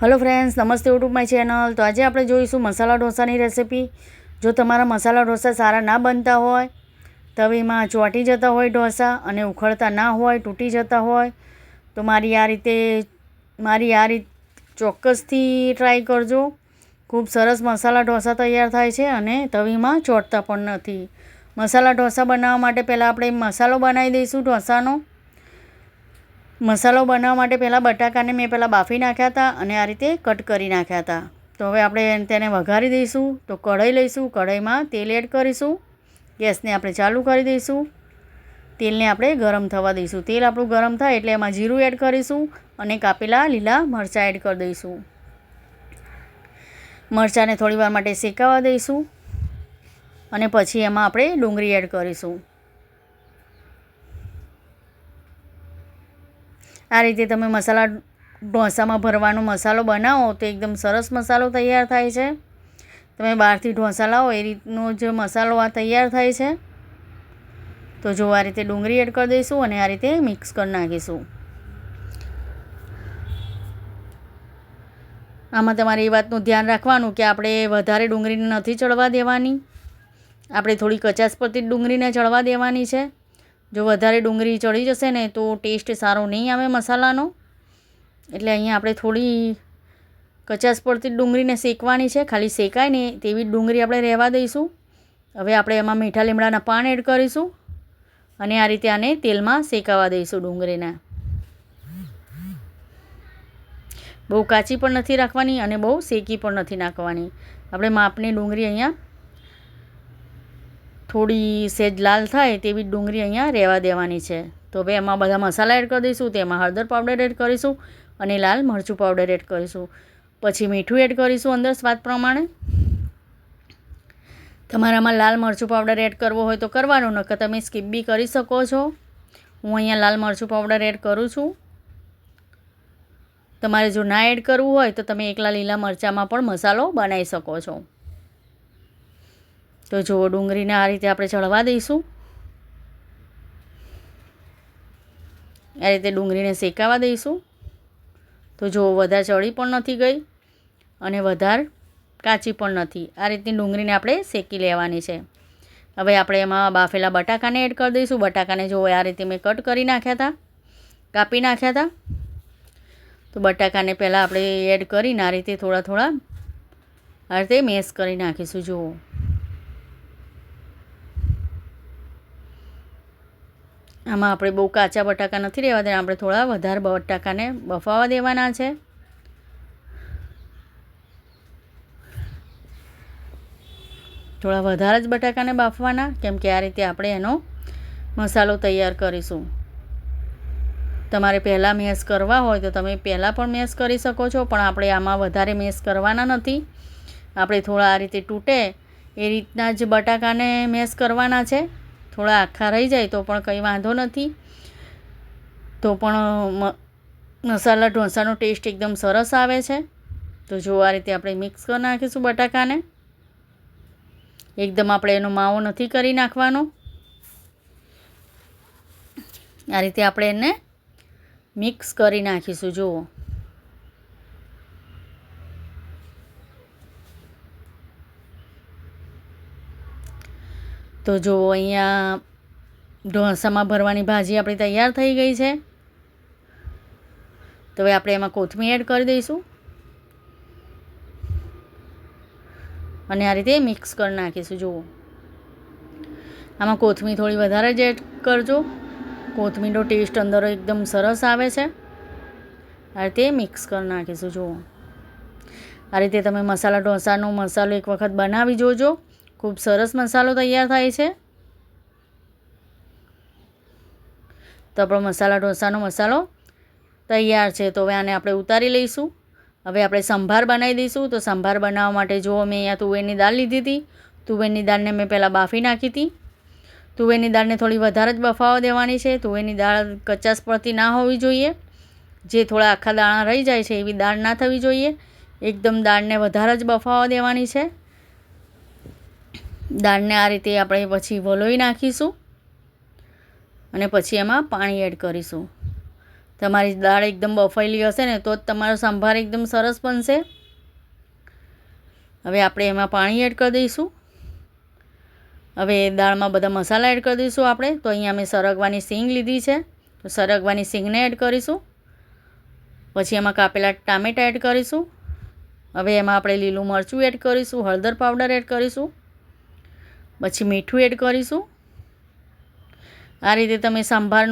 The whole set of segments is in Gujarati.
હલો ફ્રેન્ડ્સ નમસ્તે યુટ્યુબ માય ચેનલ તો આજે આપણે જોઈશું મસાલા ઢોસાની રેસિપી જો તમારા મસાલા ઢોસા સારા ના બનતા હોય, તવીમાં ચોંટી જતા હોય ઢોસા અને ઉખડતા ના હોય, તૂટી જતા હોય, તો મારી આ રીતે, મારી આ રીત ચોક્કસથી ટ્રાય કરજો. ખૂબ સરસ મસાલા ઢોસા તૈયાર થાય છે અને તવીમાં ચોંટતા પણ નથી. મસાલા ઢોસા બનાવવા માટે પહેલાં આપણે મસાલો બનાવી દઈશું ઢોસાનો. મસાલો બનાવવા માટે પહેલાં બટાકાને મેં પહેલાં બાફી નાખ્યા હતા અને આ રીતે કટ કરી નાખ્યા હતા. તો હવે આપણે તેને વઘારી દઈશું. તો કઢાઈ લઈશું. કઢાઈમાં તેલ એડ કરીશું. ગેસને આપણે ચાલુ કરી દઈશું. તેલને આપણે ગરમ થવા દઈશું. તેલ આપણું ગરમ થાય એટલે એમાં જીરું એડ કરીશું અને કાપેલા લીલા મરચાં એડ કરી દઈશું. મરચાંને થોડી વાર માટે શેકાવા દઈશું અને પછી એમાં આપણે ડુંગળી એડ કરીશું. આ રીતે તમે મસાલા ઢોસામાં ભરવાનો મસાલો બનાવો તો એકદમ સરસ મસાલો તૈયાર થાય છે. તમે બહારથી ઢોસા લાવો, એ રીતનો જ મસાલો આ તૈયાર થાય છે. તો જો આ રીતે ડુંગળી એડ કરી દઈશું અને આ રીતે મિક્સ કરી નાખીશું. આમાં તમારે એ વાતનું ધ્યાન રાખવાનું કે આપણે વધારે ડુંગળીને નથી ચડવા દેવાની. આપણે થોડી કચાસ પરથી ડુંગળીને ચડવા દેવાની છે. જો વધારે ડુંગળી ચડી જશે ને તો ટેસ્ટ સારો નહીં આવે મસાલાનો. એટલે અહીંયા આપણે થોડી કચાસ પડતી ડુંગળીને શેકવાની છે. ખાલી શેકાય ને તેવી ડુંગળી આપણે રહેવા દઈશું. હવે આપણે એમાં મીઠા લીમડાના પાન એડ કરીશું અને આ રીતે આને તેલમાં શેકાવા દઈશું ડુંગળીને. બહુ કાચી પણ નથી રાખવાની અને બહુ શેકી પણ નથી નાખવાની. આપણે માપની ડુંગળી અહીંયા થોડી સેજ લાલ થાય તેવી ડુંગળી અહીંયા રહેવા દેવાની છે. તો હવે એમાં બધા મસાલા એડ કરી દઈશું, તેમાં હળદર પાવડર એડ કરીશું અને લાલ મરચું પાવડર એડ કરીશું. પછી મીઠું એડ કરીશું અંદર સ્વાદ પ્રમાણે. તમારામાં લાલ મરચું પાવડર એડ કરવો હોય તો કરવાનો, નકર તમે સ્કીપ બી કરી શકો છો. હું અહીંયા લાલ મરચું પાવડર એડ કરું છું. તમારે જો ના એડ કરવું હોય તો તમે એકલા લીલા મરચાંમાં પણ મસાલો બનાવી શકો છો. તો જુઓ ડુંગળીને આ રીતે આપણે ચડવા દઈશું. આ રીતે ડુંગળીને શેકાવા દઈશું. તો જુઓ વધારે ચડી પણ નથી ગઈ અને વધારે કાચી પણ નથી. આ રીતની ડુંગળીને આપણે શેકી લેવાની છે. હવે આપણે એમાં બાફેલા બટાકાને એડ કરી દઈશું. બટાકાને જુઓ આ રીતે મેં કટ કરી નાખ્યા હતા, કાપી નાખ્યા હતા. તો બટાકાને પહેલાં આપણે એડ કરીને આ રીતે થોડા થોડા આ રીતે મેશ કરી નાખીશું. જુઓ. આમાં આપણે બહુ કાચા બટાકા નથી રહેવા દેવાના, આપણે થોડા વધારે બટાકાને બફાવા દેવાના છે. થોડા વધારે જ બટાકાને બાફવાના, કેમ કે આ રીતે આપણે એનો મસાલો તૈયાર કરીશું. તમારે પહેલાં મેશ કરવા હોય તો તમે પહેલાં પણ મેશ કરી શકો છો, પણ આપણે આમાં વધારે મેશ કરવાના નથી. આપણે થોડા આ રીતે તૂટે એ રીતના જ બટાકાને મેસ કરવાના છે. થોડા આખા રહી જાય તો પણ કંઈ વાંધો નથી. તો પણ મસાલા ઢોસાનો ટેસ્ટ એકદમ સરસ આવે છે. તો જો આ રીતે આપણે મિક્સ કરી નાખીશું બટાકાને. એકદમ આપણે એનો માવો નથી કરી નાખવાનો. આ રીતે આપણે એને મિક્સ કરી નાખીશું, જુઓ. તો જુઓ અહીંયા ઢોસામાં ભરવાની ભાજી આપણી તૈયાર થઈ ગઈ છે. તો હવે આપણે એમાં કોથમીર એડ કરી દઈશું. અને આ રીતે મિક્સ કરી નાખીશું, જુઓ. આમાં કોથમીર થોડી વધારે જ એડ કરજો. કોથમીરનો ટેસ્ટ અંદર એકદમ સરસ આવે છે. આ રીતે મિક્સ કરી નાખીશું, જુઓ. આ રીતે તમે મસાલા, ઢોસાનો મસાલો એક વખત બનાવી જોજો. ખૂબ સરસ મસાલો તૈયાર થાય છે. તો આપણો મસાલા ઢોસાનો મસાલો તૈયાર છે. તો હવે આને આપણે ઉતારી લઈશું. હવે આપણે સંભાર બનાવી દઈશું. તો સંભાર બનાવવા માટે જુઓ મેં અહીંયા તુવેરની દાળ લીધી હતી. તુવેરની દાળને મેં પહેલાં બાફી નાખી હતી. તુવેરની દાળને થોડી વધારે જ બફાવા દેવાની છે. તુવેરની દાળ કચાસ પડતી ના હોવી જોઈએ. જે થોડા આખા દાણા રહી જાય છે એવી દાળ ના થવી જોઈએ. એકદમ દાળને વધારે જ બફાવા દેવાની છે. દાળને આ રીતે આપણે પછી વલોઈ નાખીશું અને પછી એમાં પાણી એડ કરીશું. તમારી દાળ એકદમ બફાયેલી હશે ને તો જ તમારો સંભાર એકદમ સરસ બનશે. હવે આપણે એમાં પાણી એડ કરી દઈશું. હવે દાળમાં બધા મસાલા એડ કરી દઈશું આપણે. તો અહીંયા મેં સરગવાની સિંગ લીધી છે. તો સરગવાની સિંગને એડ કરીશું. પછી એમાં કાપેલા ટામેટાં એડ કરીશું. હવે એમાં આપણે લીલું મરચું એડ કરીશું, હળદર પાવડર એડ કરીશું. પછી મીઠું એડ કરીશું. આ રીતે તમે સાંભાર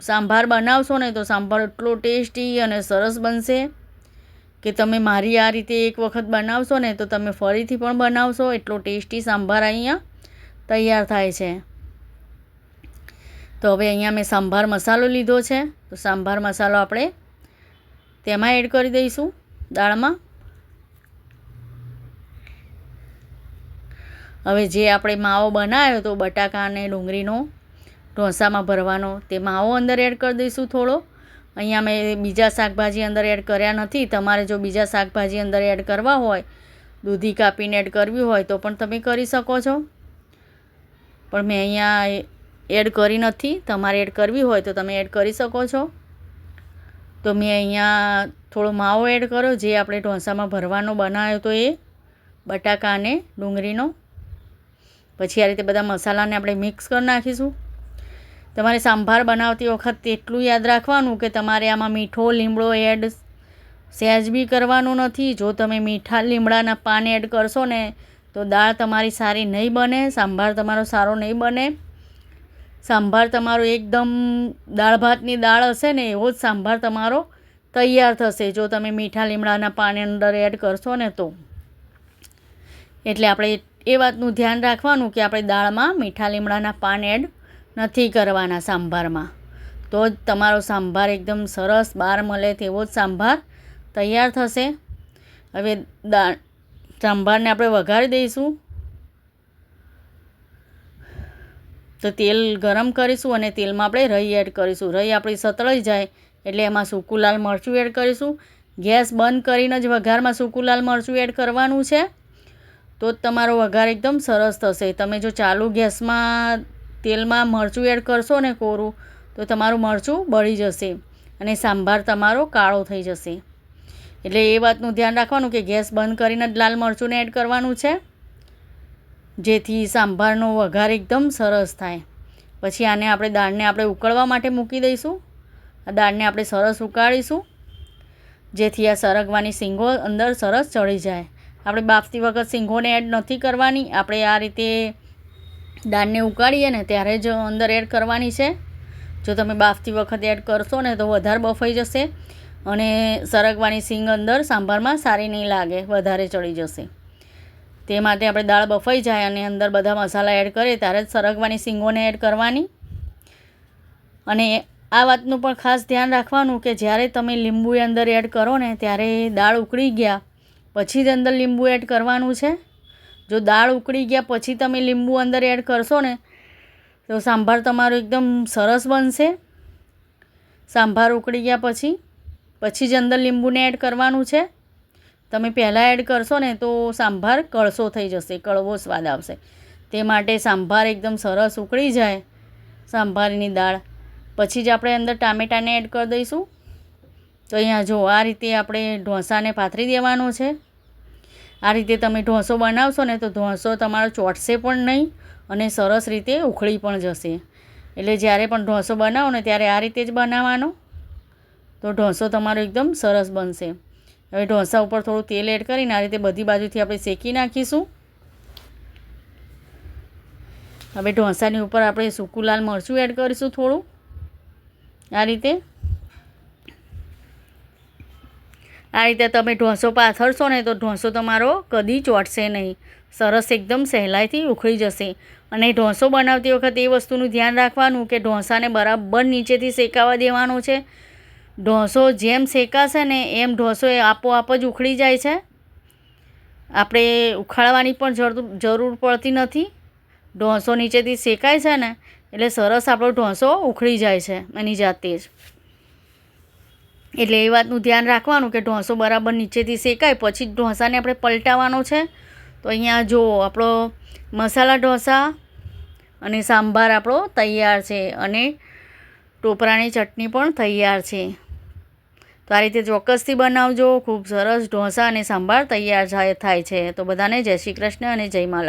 સાંભાર બનાવશો ને તો સાંભાર એટલો ટેસ્ટી અને સરસ બનશે કે તમે મારી આ રીતે એક વખત બનાવશો ને તો તમે ફરીથી પણ બનાવશો. એટલો ટેસ્ટી સાંભાર અહીંયા તૈયાર થાય છે. તો હવે અહીંયા મેં સાંભાર મસાલો લીધો છે. તો સાંભાર મસાલો આપણે તેમાં એડ કરી દઈશું દાળમાં. હવે જે આપણે માવો બનાવ્યો તો બટાકા અને ડુંગળીનો ઢોસામાં ભરવાનો, તે માવો અંદર એડ કરી દઈશું થોડો. અહીંયા મેં બીજા શાકભાજી અંદર એડ કર્યા નથી. તમારે જો બીજા શાકભાજી અંદર એડ કરવા હોય, દૂધી કાપીને એડ કરવી હોય તો પણ તમે કરી શકો છો. પણ મેં અહીંયા એડ કરી નથી. તમારે એડ કરવી હોય તો તમે એડ કરી શકો છો. તો મેં અહીંયા થોડો માવો એડ કર્યો, જે આપણે ઢોસામાં ભરવાનો બનાવ્યો તો એ બટાકા અને ડુંગળીનો. પછી આ રીતે બધા મસાલાને આપણે મિક્સ કરી નાખીશું. તમારે સાંભાર બનાવતી વખત એટલું યાદ રાખવાનું કે તમારે આમાં મીઠો, લીમડો એડ સહેજ બી કરવાનું નથી. જો તમે મીઠા, લીમડાના પાન એડ કરશો ને, તો દાળ તમારી સારી નહીં બને, સાંભાર તમારો સારો નહીં બને. સાંભાર તમારો એકદમ દાળ ભાતની દાળ હશે ને, એવો જ સાંભાર તમારો તૈયાર થશે, જો તમે મીઠા, લીમડાના પાન અંદર એડ કરશો ને તો. એટલે આપણે એ વાતનું ધ્યાન રાખવાનું કે આપણે દાળમાં મીઠા લીમડાના પાન એડ નથી કરવાના સાંભારમાં. તો જ તમારો સાંભાર એકદમ સરસ બહાર મળે તેવો જ સાંભાર તૈયાર થશે. હવે દા સાંભારને આપણે વઘારી દઈશું. તો તેલ ગરમ કરીશું અને તેલમાં આપણે રહી એડ કરીશું. રહી આપણી સતળાઈ જાય એટલે એમાં સૂકું લાલ મરચું એડ કરીશું. ગેસ બંધ કરીને જ વઘારમાં સૂકું લાલ મરચું એડ કરવાનું છે. તો જ તમારો વઘાર એકદમ સરસ થશે. તમે જો ચાલુ ગેસમાં તેલમાં મરચું એડ કરશો ને કોરું, તો તમારું મરચું બળી જશે અને સાંભાર તમારો કાળો થઈ જશે. એટલે એ વાતનું ધ્યાન રાખવાનું કે ગેસ બંધ કરીને જ લાલ મરચુંને એડ કરવાનું છે, જેથી સાંભારનો વઘાર એકદમ સરસ થાય. પછી આને આપણે દાળને આપણે ઉકળવા માટે મૂકી દઈશું. આ દાળને આપણે સરસ ઉકાળીશું, જેથી આ સરગવાની સિંગો અંદર સરસ ચડી જાય. આપણે બાફતી વખત સિંગોને એડ નથી કરવાની. આપણે આ રીતે દાળને ઉકાળીએ ને ત્યારે જ અંદર એડ કરવાની છે. જો તમે બાફતી વખત એડ કરશો ને તો વધારે બફાઈ જશે અને સરગવાની સિંગ અંદર સાંભારમાં સારી નહીં લાગે, વધારે ચડી જશે. તે માટે આપણે દાળ બફાઈ જાય અને અંદર બધા મસાલા એડ કરીએ ત્યારે જ સરગવાની સિંગોને એડ કરવાની. અને આ વાતનું પણ ખાસ ધ્યાન રાખવાનું કે જ્યારે તમે લીંબુ અંદર એડ કરો ને ત્યારે દાળ ઉકળી ગયા પછી જ અંદર લીંબુ એડ કરવાનું છે. જો દાળ ઉકળી ગયા પછી તમે લીંબુ અંદર એડ કરશો ને, તો સાંભાર તમારો એકદમ સરસ બનશે. સાંભાર ઉકળી ગયા પછી પછી જ અંદર લીંબુને એડ કરવાનું છે. તમે પહેલાં એડ કરશો ને, તો સાંભાર કળસો થઈ જશે કડવો સ્વાદ આવશે. તે માટે સાંભાર એકદમ સરસ ઉકળી જાય, સાંભારની દાળ. પછી જ આપણે અંદર ટામેટાને એડ કરી દઈશું. તો અહીંયા જો આ રીતે આપણે ઢોસાને પાથરી દેવાનો છે. આ રીતે તમે ઢોસો બનાવશો ને તો ઢોસો તમારો ચોટશે પણ નહીં અને સરસ રીતે ઉખળી પણ જશે. એટલે જ્યારે પણ ઢોસો બનાવો ને ત્યારે આ રીતે જ બનાવવાનો. તો ઢોસો તમારો એકદમ સરસ બનશે. હવે ઢોસા ઉપર થોડું તેલ એડ કરીને આ રીતે બધી બાજુથી આપણે શેકી નાખીશું. હવે ઢોસાની ઉપર આપણે સૂકું લાલ મરચું એડ કરીશું થોડું. આ રીતે. આ રીતે તમે ઢોસો પાથરશો ને તો ઢોસો તમારો કદી ચોટશે નહીં. સરસ એકદમ સહેલાઈથી ઉખડી જશે. અને ઢોસો બનાવતી વખતે એ વસ્તુનું ધ્યાન રાખવાનું કે ઢોસાને બરાબર નીચેથી શેકાવા દેવાનો છે. ઢોસો જેમ શેકાશે ને એમ ઢોસો એ આપોઆપ જ ઉખડી જાય છે. આપણે ઉખાડવાની પણ જરૂર પડતી નથી. ઢોસો નીચેથી શેકાય છે ને, એટલે સરસ આપણો ઢોસો ઉખડી જાય છે એની જાતે જ. એટલે એ વાતનું ધ્યાન રાખવાનું કે ઢોસો બરાબર નીચેથી શેકાય, પછી જ ઢોસાને આપણે પલટાવવાનો છે. તો અહીંયા જો આપણો મસાલા ઢોસા અને સાંભાર આપણો તૈયાર છે અને ટોપરાની ચટણી પણ તૈયાર છે. તો આ રીતે ચોક્કસથી બનાવજો. ખૂબ સરસ ઢોસા અને સાંભાર તૈયાર થાય છે. તો બધાને જય શ્રી કૃષ્ણ અને જય મા